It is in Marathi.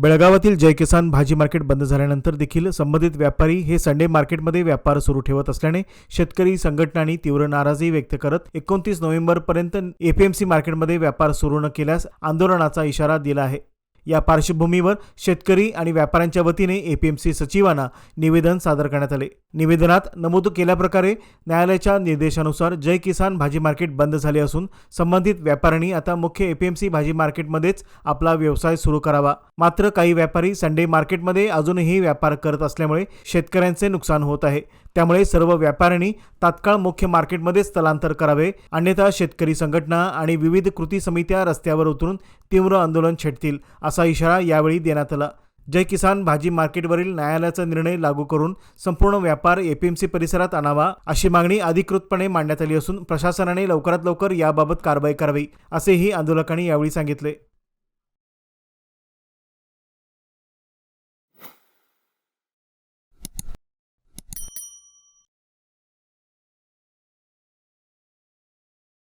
बेळगावातील जय किसान भाजी मार्केट बंद झाल्यानंतर देखील संबंधित व्यापारी हे संडे मार्केटमध्ये व्यापार सुरू ठेवत असल्याने शेतकरी संघटनांनी तीव्र नाराजी व्यक्त करत एकोणतीस नोव्हेंबरपर्यंत एपीएमसी मार्केटमध्ये व्यापार सुरू न केल्यास आंदोलनाचा इशारा दिला आहे. या पार्श्वभूमीवर शेतकरी आणि व्यापाऱ्यांच्या वतीने एपीएमसी सचिवांना निवेदन सादर करण्यात आले. निवेदनात नमूद केल्याप्रकारे न्यायालयाच्या निर्देशानुसार जय किसान भाजी मार्केट बंद झाले असून संबंधित व्यापाऱ्यांनी आता मुख्य एपीएमसी भाजी मार्केटमध्येच आपला व्यवसाय सुरू करावा. मात्र काही व्यापारी संडे मार्केटमध्ये अजूनही व्यापार करत असल्यामुळे शेतकऱ्यांचे नुकसान होत आहे. त्यामुळे सर्व व्यापाऱ्यांनी तात्काळ मुख्य मार्केटमध्ये स्थलांतर करावे अन्यथा शेतकरी संघटना आणि विविध कृती समित्या रस्त्यावर उतरून तीव्र आंदोलन छेडतील असा इशारा यावेळी देण्यात आला. जय किसान भाजी मार्केटवरील न्यायालयाचा निर्णय लागू करून संपूर्ण व्यापार एपीएमसी परिसरात आणावा अशी मागणी अधिकृतपणे मांडण्यात आली असून प्रशासनाने लवकरात लवकर याबाबत कारवाई करावी असेही आंदोलकांनी यावेळी सांगितले.